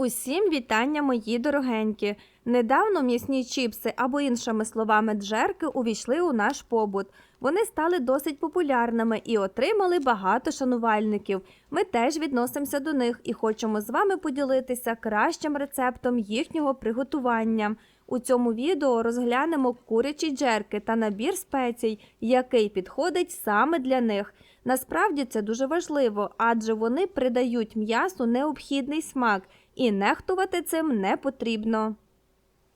Усім вітання, мої дорогенькі. Недавно м'ясні чіпси або іншими словами джерки увійшли у наш побут. Вони стали досить популярними і отримали багато шанувальників. Ми теж відносимося до них і хочемо з вами поділитися кращим рецептом їхнього приготування. У цьому відео розглянемо курячі джерки та набір спецій, який підходить саме для них. Насправді це дуже важливо, адже вони придають м'ясу необхідний смак, і нехтувати цим не потрібно.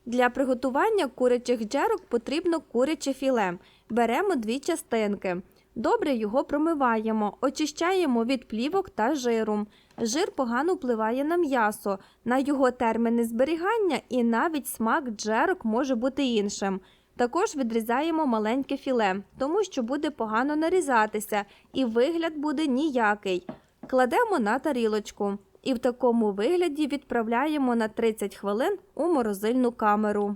Для приготування курячих джерок потрібно куряче філе. Беремо дві частинки. Добре його промиваємо, очищаємо від плівок та жиру. Жир погано впливає на м'ясо, на його терміни зберігання і навіть смак джерок може бути іншим. Також відрізаємо маленьке філе, тому що буде погано нарізатися і вигляд буде ніякий. Кладемо на тарілочку і в такому вигляді відправляємо на 30 хвилин у морозильну камеру.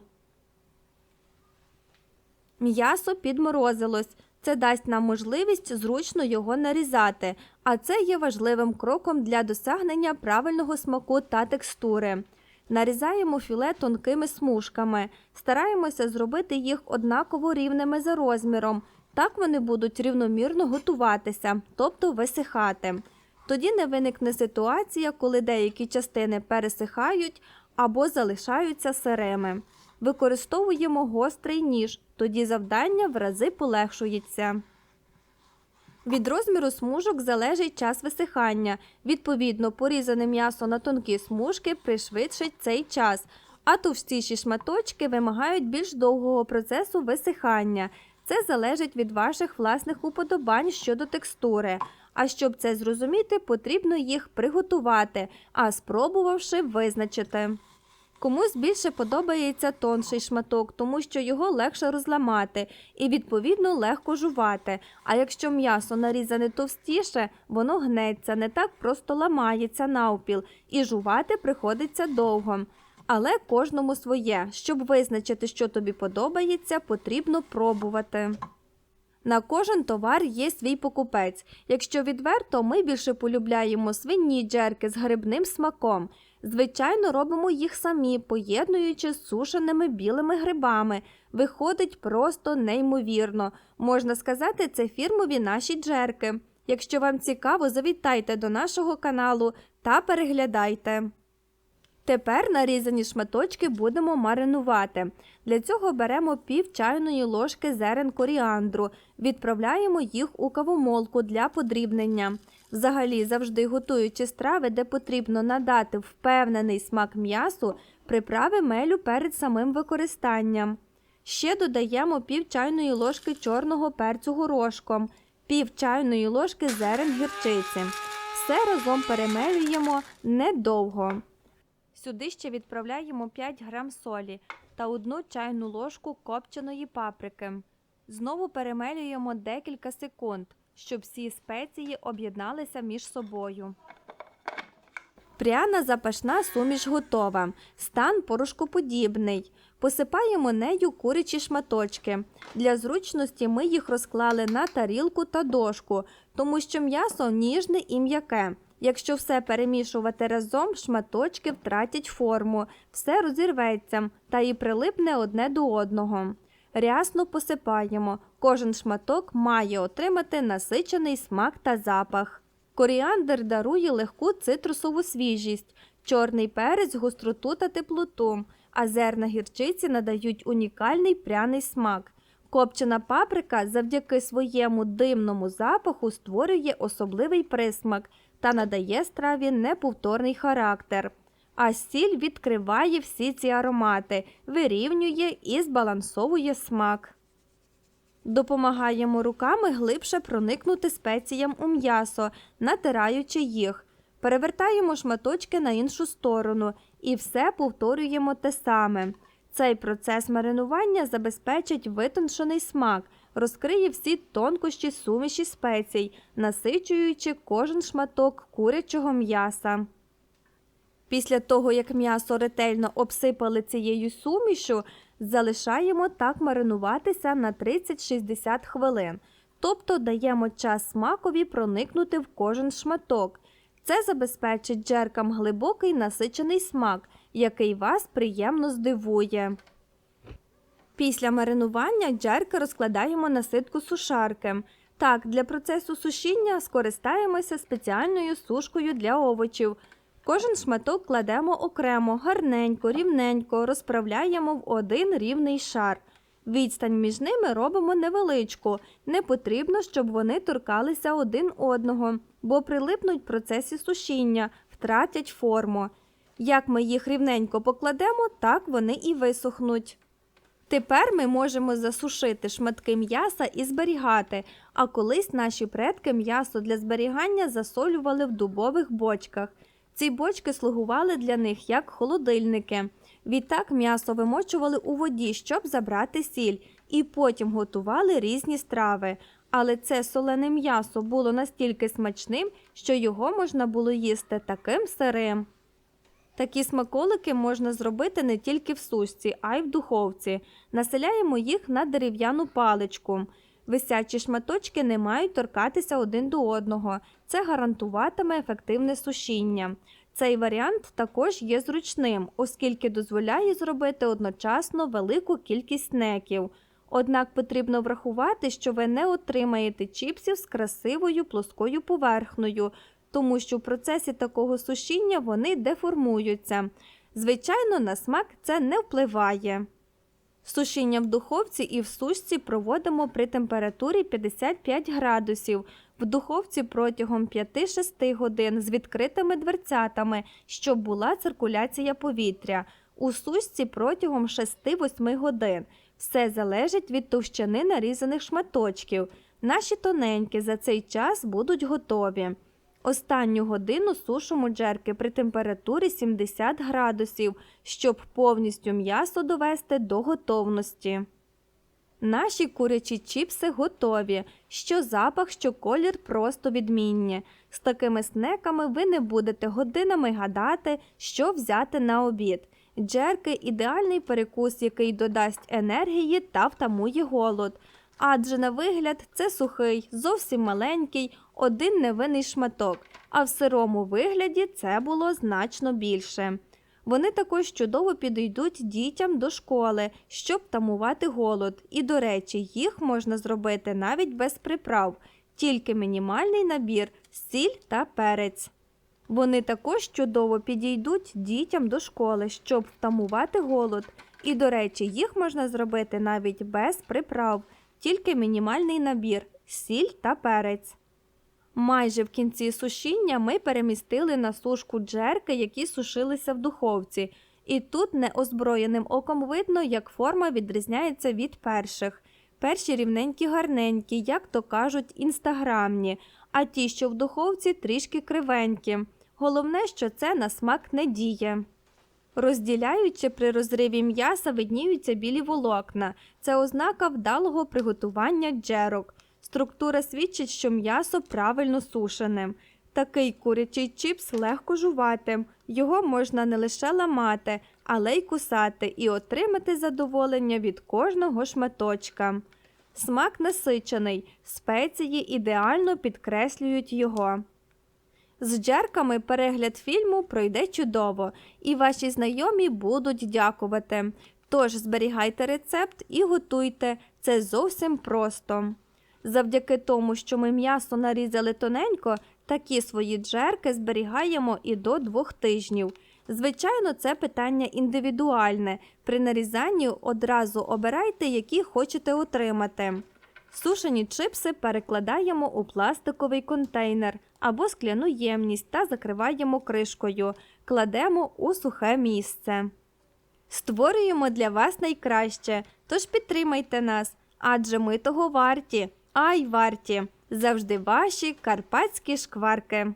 М'ясо підморозилось. Це дасть нам можливість зручно його нарізати, а це є важливим кроком для досягнення правильного смаку та текстури. Нарізаємо філе тонкими смужками, стараємося зробити їх однаково рівними за розміром. Так вони будуть рівномірно готуватися, тобто висихати. Тоді не виникне ситуація, коли деякі частини пересихають або залишаються сирими. Використовуємо гострий ніж, тоді завдання в рази полегшується. Від розміру смужок залежить час висихання. Відповідно, порізане м'ясо на тонкі смужки пришвидшить цей час, а товстіші шматочки вимагають більш довгого процесу висихання. Це залежить від ваших власних уподобань щодо текстури. А щоб це зрозуміти, потрібно їх приготувати, а спробувавши визначити. Комусь більше подобається тонший шматок, тому що його легше розламати і, відповідно, легко жувати. А якщо м'ясо нарізане товстіше, воно гнеться, не так просто ламається навпіл, і жувати приходиться довго. Але кожному своє. Щоб визначити, що тобі подобається, потрібно пробувати. На кожен товар є свій покупець. Якщо відверто, ми більше полюбляємо свині джерки з грибним смаком. Звичайно, робимо їх самі, поєднуючи з сушеними білими грибами. Виходить просто неймовірно. Можна сказати, це фірмові наші джерки. Якщо вам цікаво, завітайте до нашого каналу та переглядайте. Тепер нарізані шматочки будемо маринувати. Для цього беремо пів чайної ложки зерен коріандру, відправляємо їх у кавомолку для подрібнення. Взагалі, завжди готуючи страви, де потрібно надати впевнений смак м'ясу, приправи мелю перед самим використанням. Ще додаємо пів чайної ложки чорного перцю горошком, пів чайної ложки зерен гірчиці. Все разом перемелюємо недовго. Сюди ще відправляємо 5 грам солі та одну чайну ложку копченої паприки. Знову перемелюємо декілька секунд, щоб всі спеції об'єдналися між собою. Пряна запашна суміш готова. Стан порошкоподібний. Посипаємо нею курячі шматочки. Для зручності ми їх розклали на тарілку та дошку, тому що м'ясо ніжне і м'яке. Якщо все перемішувати разом, шматочки втратять форму, все розірветься та і прилипне одне до одного. Рясно посипаємо. Кожен шматок має отримати насичений смак та запах. Коріандр дарує легку цитрусову свіжість, чорний перець гостроту та теплоту, а зерна гірчиці надають унікальний пряний смак. Копчена паприка завдяки своєму димному запаху створює особливий присмак та надає страві неповторний характер. А сіль відкриває всі ці аромати, вирівнює і збалансовує смак. Допомагаємо руками глибше проникнути спеціям у м'ясо, натираючи їх. Перевертаємо шматочки на іншу сторону і все повторюємо те саме. Цей процес маринування забезпечить витончений смак, розкриє всі тонкощі суміші спецій, насичуючи кожен шматок курячого м'яса. Після того, як м'ясо ретельно обсипали цією сумішю, залишаємо так маринуватися на 30-60 хвилин, тобто даємо час смакові проникнути в кожен шматок. Це забезпечить джеркам глибокий насичений смак, який вас приємно здивує. Після маринування джерки розкладаємо на ситку сушарки. Так, для процесу сушіння скористаємося спеціальною сушкою для овочів. Кожен шматок кладемо окремо, гарненько, рівненько, розправляємо в один рівний шар. Відстань між ними робимо невеличку. Не потрібно, щоб вони торкалися один одного, бо прилипнуть в процесі сушіння, втратять форму. Як ми їх рівненько покладемо, так вони і висохнуть. Тепер ми можемо засушити шматки м'яса і зберігати, а колись наші предки м'ясо для зберігання засолювали в дубових бочках. Ці бочки слугували для них як холодильники. Відтак м'ясо вимочували у воді, щоб забрати сіль, і потім готували різні страви. Але це солене м'ясо було настільки смачним, що його можна було їсти таким сирим. Такі смаколики можна зробити не тільки в сушці, а й в духовці. Населяємо їх на дерев'яну паличку. Висячі шматочки не мають торкатися один до одного. Це гарантуватиме ефективне сушіння. Цей варіант також є зручним, оскільки дозволяє зробити одночасно велику кількість снеків. Однак потрібно врахувати, що ви не отримаєте чіпсів з красивою плоскою поверхнею, тому що в процесі такого сушіння вони деформуються. Звичайно, на смак це не впливає. Сушіння в духовці і в сушці проводимо при температурі 55 градусів. В духовці протягом 5-6 годин з відкритими дверцятами, щоб була циркуляція повітря. У сушці протягом 6-8 годин. Все залежить від товщини нарізаних шматочків. Наші тоненькі за цей час будуть готові. Останню годину сушимо джерки при температурі 70 градусів, щоб повністю м'ясо довести до готовності. Наші курячі чіпси готові. Що запах, що колір просто відмінні. З такими снеками ви не будете годинами гадати, що взяти на обід. Джерки ідеальний перекус, який додасть енергії та втамує голод. Адже на вигляд це сухий, зовсім маленький, один невинний шматок, а в сирому вигляді це було значно більше. Вони також чудово підійдуть дітям до школи, щоб тамувати голод. І, до речі, їх можна зробити навіть без приправ, тільки мінімальний набір, сіль та перець. Вони також чудово підійдуть дітям до школи, щоб втамувати голод. І, до речі, їх можна зробити навіть без приправ, тільки мінімальний набір, сіль та перець. Майже в кінці сушіння ми перемістили на сушку джерки, які сушилися в духовці, і тут неозброєним оком видно, як форма відрізняється від перших. Перші рівненькі гарненькі, як то кажуть, інстаграмні, а ті, що в духовці, трішки кривенькі. Головне, що це на смак не діє. Розділяючи при розриві м'яса видніються білі волокна. Це ознака вдалого приготування джерок. Структура свідчить, що м'ясо правильно сушене. Такий курячий чіпс легко жувати. Його можна не лише ламати, але й кусати і отримати задоволення від кожного шматочка. Смак насичений, спеції ідеально підкреслюють його. З джерками перегляд фільму пройде чудово, і ваші знайомі будуть дякувати. Тож зберігайте рецепт і готуйте. Це зовсім просто. Завдяки тому, що ми м'ясо нарізали тоненько, такі свої джерки зберігаємо і до двох тижнів. Звичайно, це питання індивідуальне. При нарізанні одразу обирайте, які хочете отримати. Сушені чипси перекладаємо у пластиковий контейнер або скляну ємність та закриваємо кришкою, кладемо у сухе місце. Створюємо для вас найкраще, тож підтримайте нас, адже ми того варті, ай варті, завжди ваші карпатські шкварки.